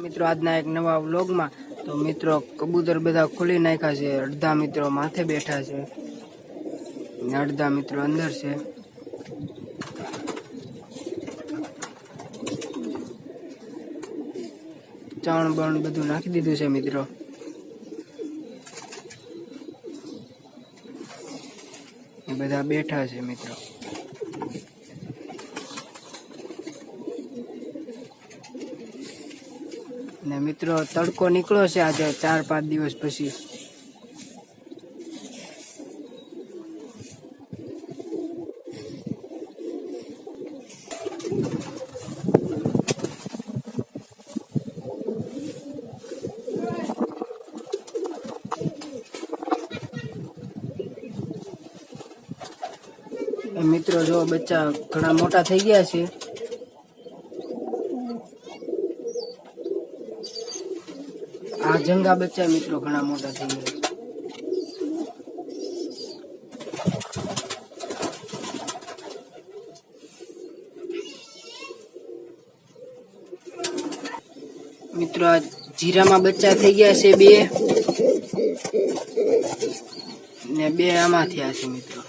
મિત્રો, આજના એક નવા વ્લોગમાં તો મિત્રો, કબૂતર બધા ખોલી નાખ્યા છે. અડધા મિત્રો માથે બેઠા છે. ને અડધા મિત્રો અંદર છે. ચણ બણ બધું નાખી દીધું છે મિત્રો. બધા બેઠા છે મિત્રો. ને મિત્રો, તડકો નીકળ્યો છે આજે, ચાર પાંચ દિવસ પછી. મિત્રો, જો બચ્ચા ઘણા મોટા થઈ ગયા છે આ જંગા બચ્ચા મિત્રો ઘણા મોટા થઈ ગયા મિત્રો, આ જીરામાં બચ્ચા થઈ ગયા છે બે. ને બે આમાં થયા છે મિત્રો.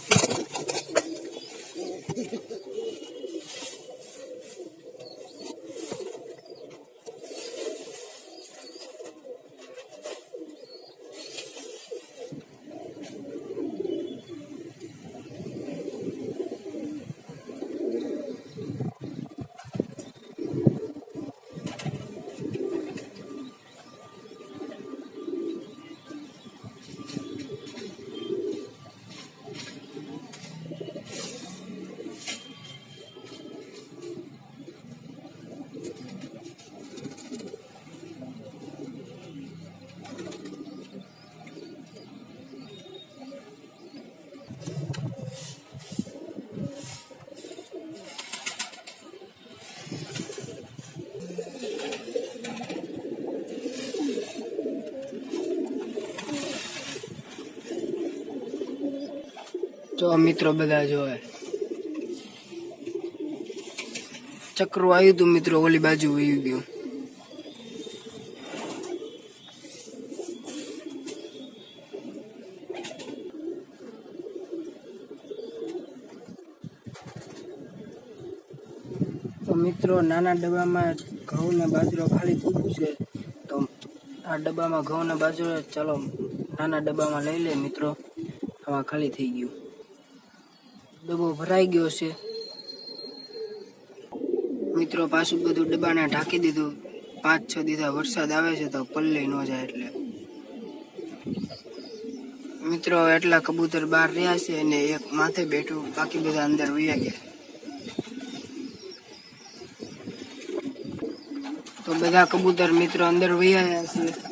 તો મિત્રો બધા જોવે ચક્રો આવ્યું તું મિત્રો, ઓલી બાજુ વહી ગયું. તો મિત્રો, નાના ડબ્બામાં ઘઉં ને બાજરો ખાલી થયું છે. તો આ ડબ્બામાં ઘઉં ને બાજરો, ચાલો નાના ડબ્બામાં લઈ લે મિત્રો. આમાં ખાલી થઈ ગયું. ડબ્બો ભરાઈ ગયો છે. મિત્રો, પાછું બધું ડબ્બાને ઢાંકી દીધું. પાંચ, છ દીધા વરસાદ આવે છે તો પલ્લી ન જાય એટલે. મિત્રો, એટલા કબૂતર બહાર રહ્યા છે અને એક માથે બેઠું, બાકી બધા અંદર વયા ગયા. તો બધા કબૂતર મિત્રો અંદર વૈયા છે.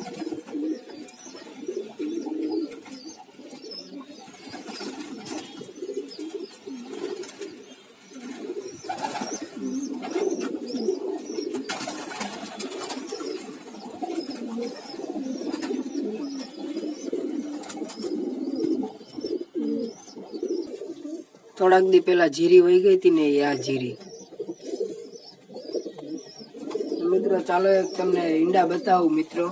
થોડાક દી પેલા જીરી વહી ગઈ હતી ને આ જીરી. મિત્રો, ચાલો તમને ઈંડા બતાવું, મિત્રો.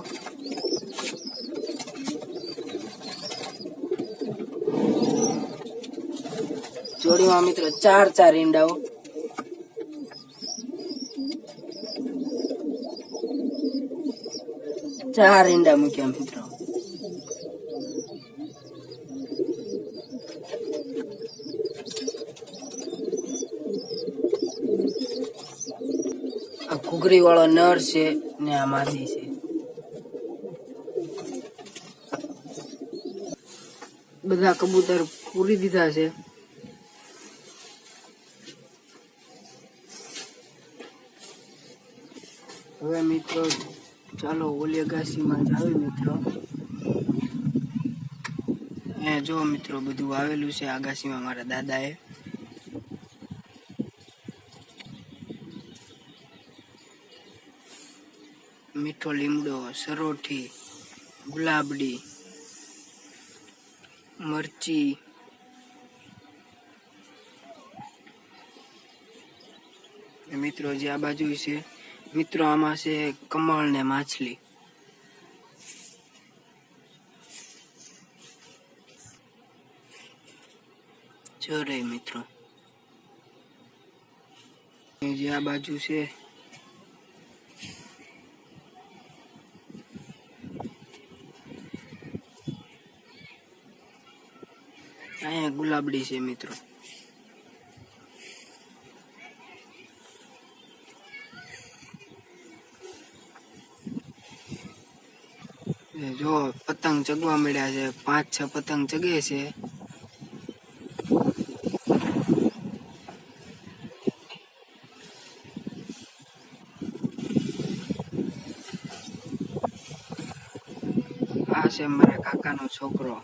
જોડીમાં મિત્રો, ચાર ચાર ઈંડાઓ. ચાર ઈંડા મૂક્યા, મિત્રો આ ઘૂઘરી વાળો નર છે ને આ માદી છે. બધા કબૂતર પૂરી દીધા છે. હવે મિત્રો, ચાલો ઓલી અગાસીમાં જાવે મિત્રો. જો મિત્રો, બધું આવેલું છે આગાસીમાં મારા દાદાએ. મીઠો લીમડો, સરોઠી, ગુલાબડી, મરચી મિત્રો જે આ બાજુ છે, મિત્રો આમાં છે કમળ ને માછલી. જો રે મિત્રો. જે આ બાજુ છે અહીંયા ગુલાબડી છે મિત્રો. જો પતંગ ચગવા મળ્યા છે, પાંચ છ પતંગ ચગે છે. આ છે મારા કાકાનો છોકરો.